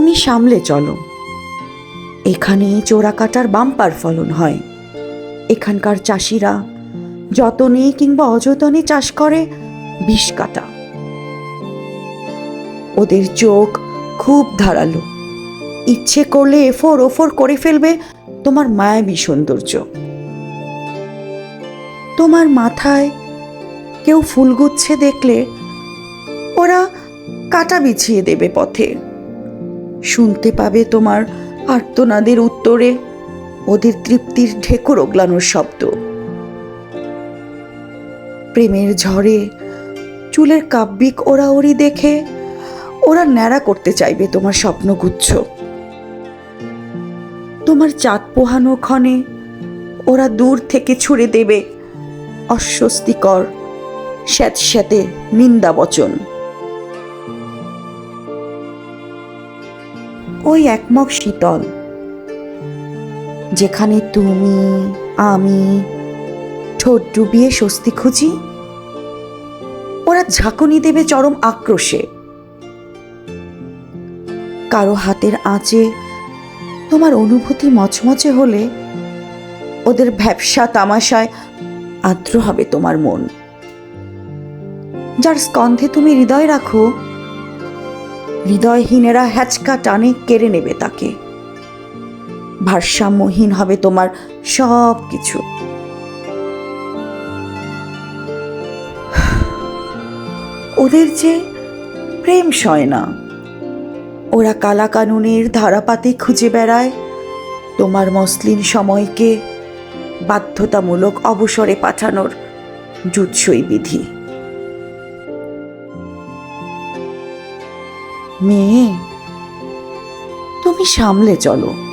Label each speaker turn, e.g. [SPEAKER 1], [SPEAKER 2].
[SPEAKER 1] তুমি সামলে চলো। এখানে চোরা কাটার বাম্পার ফলন হয়। এখানকার চাষিরা যতনে কিংবা অযতনে চাষ করে, বিষ কাটা। ওদের চোখ খুব ধারালো। ইচ্ছে করলে এফোর ওফোর করে ফেলবে তোমার মায়াবী সৌন্দর্য। তোমার মাথায় কেউ ফুলগুচ্ছে দেখলে ওরা কাটা বিছিয়ে দেবে পথে। শুনতে পাবে তোমার আর্তনাদের উত্তরে। ওদের তৃপ্তির ঢেকুর ওগলানোর শব্দ। প্রেমের ঝড়ে চুলের কাব্যিক ওড়াওড়ি দেখে ওরা ন্যাড়া করতে চাইবে তোমার স্বপ্নগুচ্ছ। তোমার চাঁদ পোহানো ক্ষণে ওরা দূর থেকে ছুড়ে দেবে অস্বস্তিকর, স্যাঁতস্যাঁতে নিন্দা বচন। ওই একমক শীতল। যেখানে তুমি, আমি ঠোঁট ডুবিয়ে স্বস্তি খুঁজি, ওরা ঝাঁকুনি দেবে চরম আক্রোশে। কারও হাতের আঁচে তোমার অনুভূতি মচমচে হলে ওদের ব্যবসা তামাশায় আর্দ্র হবে তোমার মন। যার স্কন্ধে তুমি হৃদয় রাখো হৃদয়হীনেরা হ্যাচকা টানে কেড়ে নেবে তাকে। ভারসাম্যহীন হবে তোমার সব কিছু ওদের যে প্রেম সয় না, ওরা কালা কানুনের ধারাপাতে খুঁজে বেড়ায়, তোমার মসলিন সময়কে বাধ্যতামূলক অবসরে পাঠানোর জুৎসই বিধি। মেয়ে তুমি সামলে চলো।